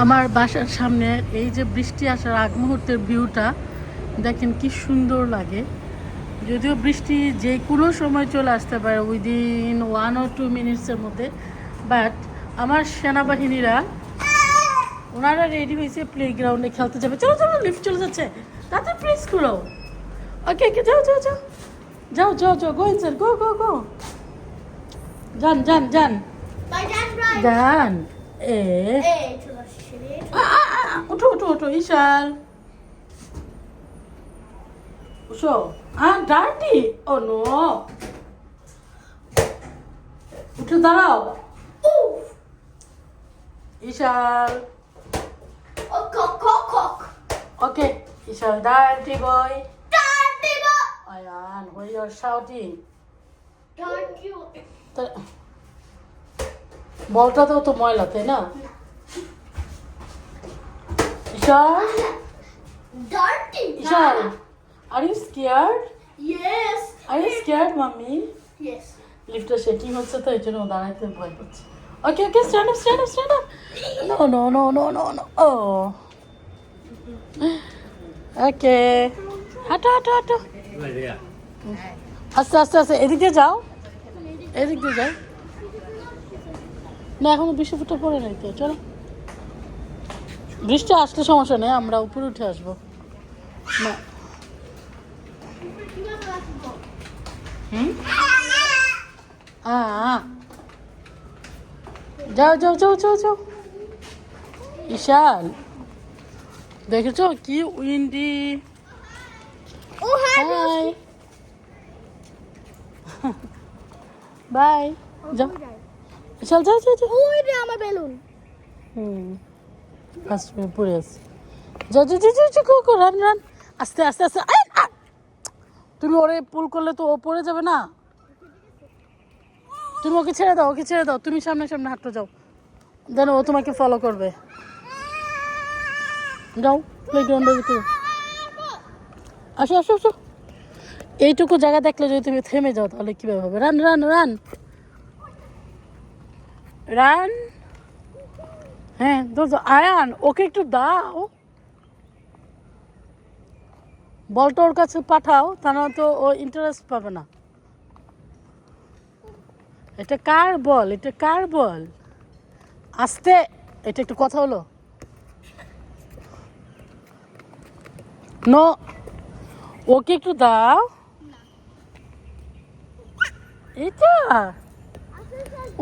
আমার বাসার সামনে এই যে বৃষ্টি আসার আগ মুহূর্তের ভিউটা দেখেন কি সুন্দর লাগে। যদিও বৃষ্টি যে কোনো সময় চলে আসতে পারে উইদিন ওয়ান অর টু মিনিটসের মধ্যে বাট আমার সেনাবাহিনীরা ওনারা রেডি হয়েছে প্লে গ্রাউন্ডে খেলতে যাবে। চলো চলো লিফট চলে যাচ্ছে। তাতে প্লিজ করো ওকে ওকে যাও যাও যাও। যাও যাও যাও গো ইনসার গো গো গো যান যান যান। যান। এ ওঠো ওঠো ওঠো ঈশাল উঠো আ ডার্টি ও নো উঠে দাঁড়াও cock. Okay Ishal dirty boy Daddy, but Ayaan why you are shouting don't you? বলটাতেও তো ময়লা তাই না? Ishal Dirty. Ishal are you scared Yes. Are you scared mummy Yes. লিফটটা শেকিং হচ্ছে তো এই জন্য দাঁড়াইতে ভয় করছে okay okay stand up stand up stand up no no no no no no ও। ওকে হাঁটো হাঁটো হাঁটো। আস্তে আস্তে আস্তে এদিক যাও। এদিক দিয়ে যাও। না এখনও বৃষ্টি ফুটে পড়ে নাই তো চলো। বৃষ্টি আসলে সমস্যা নেই আমরা উপরে উঠে আসব। না। যাও যাও যাও যাও যাও। ঈশাল দেখেছ কি উইন্ডি? hi. বাই বাই যাও। ঈশাল যাও যাও যাও ওই রে আমার বেলুন। হুম। আছে। যাও যাও গো গো রান রান। আস্তে আস্তে আস্তে তুমি ওরে পুল করলে তো ও পড়ে যাবে না। তুমি ওকে ছেড়ে দাও, ওকে ছেড়ে দাও। তুমি সামনে সামনে হাঁটো যাও। দেন ও তোমাকে ফলো করবে। যাও প্লেগ্রাউন্ডের ভিতরে আসো আসো আসো। এইটুকু জায়গা দেখলে যদি তুমি থেমে যাও, তাহলে কীভাবে হবে? Run run run. রান। হ্যাঁ দাও। আয়ান ওকে একটু দাও। বলটা ওর কাছে পাঠাও তা না তো ও ইন্টারেস্ট পাবে না। এটা কার বল? এটা কার বল? আস্তে এটা একটু কথা হলো। নো ওকে একটু দাও। এটা?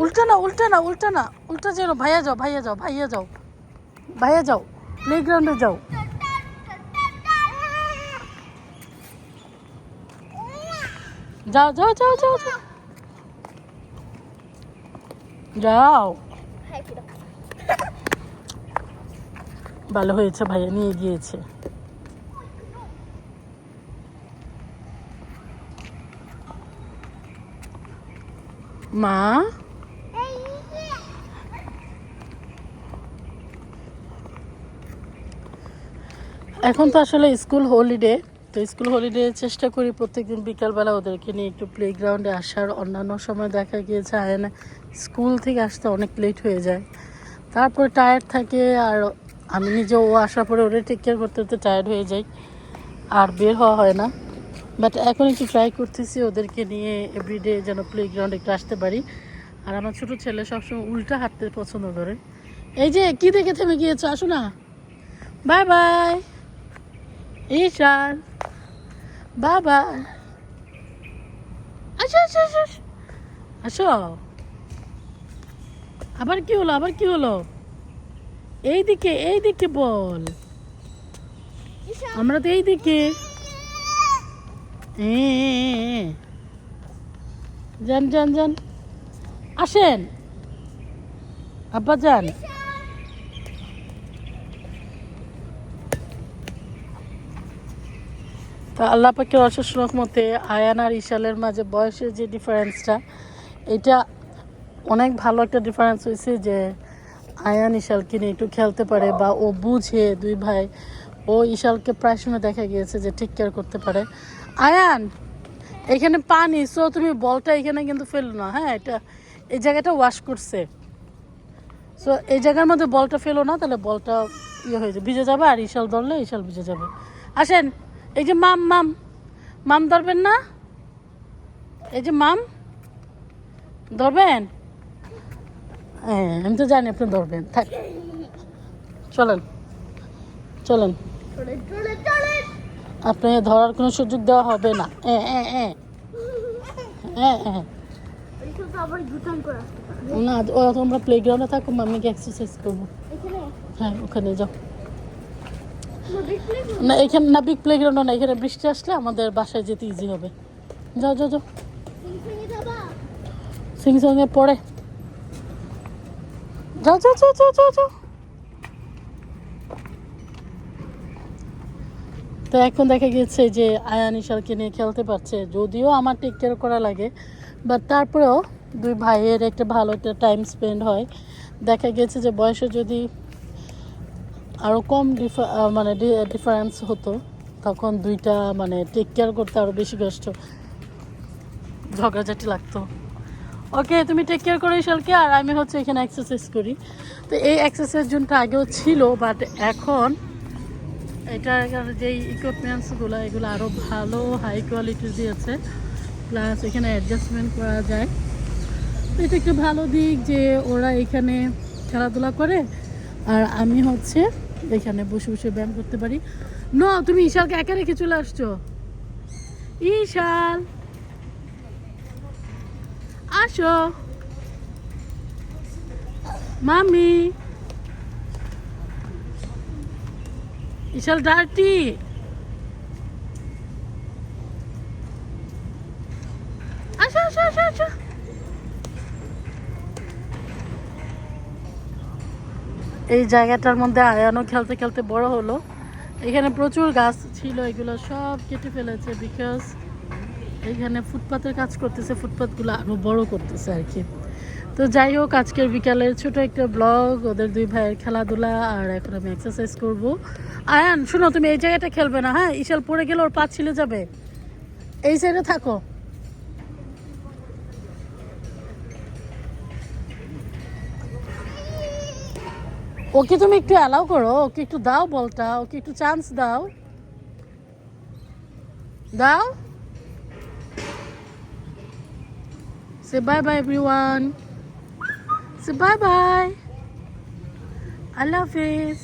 উল্টা না উল্টা না উল্টা না। উল্টা যেন ভাইয়া যাও ভাইয়া যাও ভাইয়া যাও। ভাইয়া যাও প্লে গ্রাউন্ডে যাও। যাও যাও যাও যাও যাও। যাও। ভালো হয়েছে, ভাইয়া নিয়ে গিয়েছে। মা? এখন তো আসলে স্কুল হলিডে তো স্কুল হলিডে চেষ্টা করি প্রত্যেকদিন বিকালবেলা ওদেরকে নিয়ে একটু প্লে গ্রাউন্ডে আসার। অন্যান্য সময় দেখা গিয়েছে আয়না স্কুল থেকে আসতে অনেক লেট হয়ে যায়। তারপরে টায়ার্ড থাকে আর আমি নিজে ও আসার পরে ওরে টেক কেয়ার করতে করতে টায়ার্ড হয়ে যাই। আর বের হওয়া হয় না। বাট এখন একটু ট্রাই করতেছি ওদেরকে নিয়ে এভরিডে যেন প্লে গ্রাউন্ডে একটু আসতে পারি। আর আমার ছোটো ছেলে সবসময় উল্টা হাঁটতে পছন্দ করে। এই যে, কি দেখে থেমে গিয়েছো? আসো না। বাই বাই ঈশান বাবা আসো আসো আসো আসো। আবার কি হলো আবার কি হলো? এই দিকে এই দিকে বল আমরা তো এই দিকে এ, এ, এ, এ। যান যান যান। আসেন। আব্বা যান। তা আল্লাহ পাকের অশেষ রহমতে আয়ান আর ইশালের মাঝে বয়সের যে ডিফারেন্সটা, এটা অনেক ভালো একটা ডিফারেন্স হয়েছে যে আয়ান ইশালকে নিয়ে একটু খেলতে পারে বা ও বুঝে দুই ভাই, ও ইশালকে প্রায় সময় দেখা গিয়েছে যে ঠিক কেয়ার করতে পারে। আয়ান, এখানে পানি সো তুমি বলটা এখানে কিন্তু ফেলো না হ্যাঁ এটা এই জায়গাটা ওয়াশ করছে। সো এই জায়গার মধ্যে বলটা ফেলো না, তাহলে বলটা ইয়ে হয়ে যাবে ভিজে যাবে আর ইশাল ধরলে ইশাল ভিজে যাবে। আসেন এই যে মাম মাম। মাম ধরবেন না? এই যে মাম। ধরবেন? হ্যাঁ আমি তো জানি আপনি ধরবেন। থাক। চলেন। চলেন। চলে চলে চলে আপনি ধরার কোনো সুযোগ দেওয়া হবে না। না ও তোমরা প্লেগ্রাউন্ডে থাকো মাম্মিকে এক্সারসাইজ করব। হ্যাঁ ওখানে যাও। না, এখানে না বিগ প্লেগ্রাউন্ড না, এখানে বৃষ্টি আসলে আমাদের বাসায় যেতে ইজি হবে। যাও যাও যাও। সিং সঙ্গে পড়ে যাও যাও যাও যাও যাও যাও। তো এখন দেখা গেছে যে আয়ান ইশালকে নিয়ে খেলতে পারছে, যদিও আমার টেক কেয়ার করা লাগে। বাট তারপরেও দুই ভাইয়ের একটা ভালো একটা টাইম স্পেন্ড হয়। দেখা গেছে যে বয়সে যদি আরও কম ডিফা মানে ডিফারেন্স হতো। তখন দুইটা মানে টেক কেয়ার করতে আরও বেশি কষ্ট ঝগড়াঝাটি লাগতো। ওকে তুমি টেক কেয়ার করো ইশালকে আর আমি হচ্ছে এখানে এক্সারসাইজ করি। তো এই এক্সারসাইজ জোনটা আগেও ছিল বাট এখন এটার যেই ইকুইপমেন্টসগুলো এগুলো আরও ভালো হাই কোয়ালিটি দিয়েছে। প্লাস এখানে অ্যাডজাস্টমেন্ট করা যায়। তো এটা একটা ভালো দিক যে ওরা এখানে খেলাধুলা করে। আর আমি হচ্ছে এখানে বসে বসে ব্যায়াম করতে পারি। ন, তুমি ঈশালকে একা রেখে চলে আসছো? ঈশাল! আসো। মামি ঈশাল ডার্টি আসো আসো আসো আসো এই জায়গাটার মধ্যে আয়ানও খেলতে খেলতে বড় হলো। এখানে প্রচুর গাছ ছিল, এগুলো সব কেটে ফেলেছে বিকজ এখানে ফুটপাতের কাজ করতেছে, ফুটপাতগুলো আরও বড় করতেছে আর কি। তো যাই হোক, আজকের বিকালের ছোট একটা ব্লগ ওদের দুই ভাইয়ের খেলাধুলা, আর এখন আমি এক্সারসাইজ করব। আয়ান, শোনো, তুমি এই জায়গাটা খেলবে না হ্যাঁ? ইশাল পড়ে গেলে ওর পা ছিলে যাবে। এই সাইডে থাকো। ওকে তুমি একটু অ্যালাউ করো, ওকে একটু দাও বলটা, ওকে একটু চান্স দাও। দাও। Say bye bye everyone say bye bye Allah হাফিজ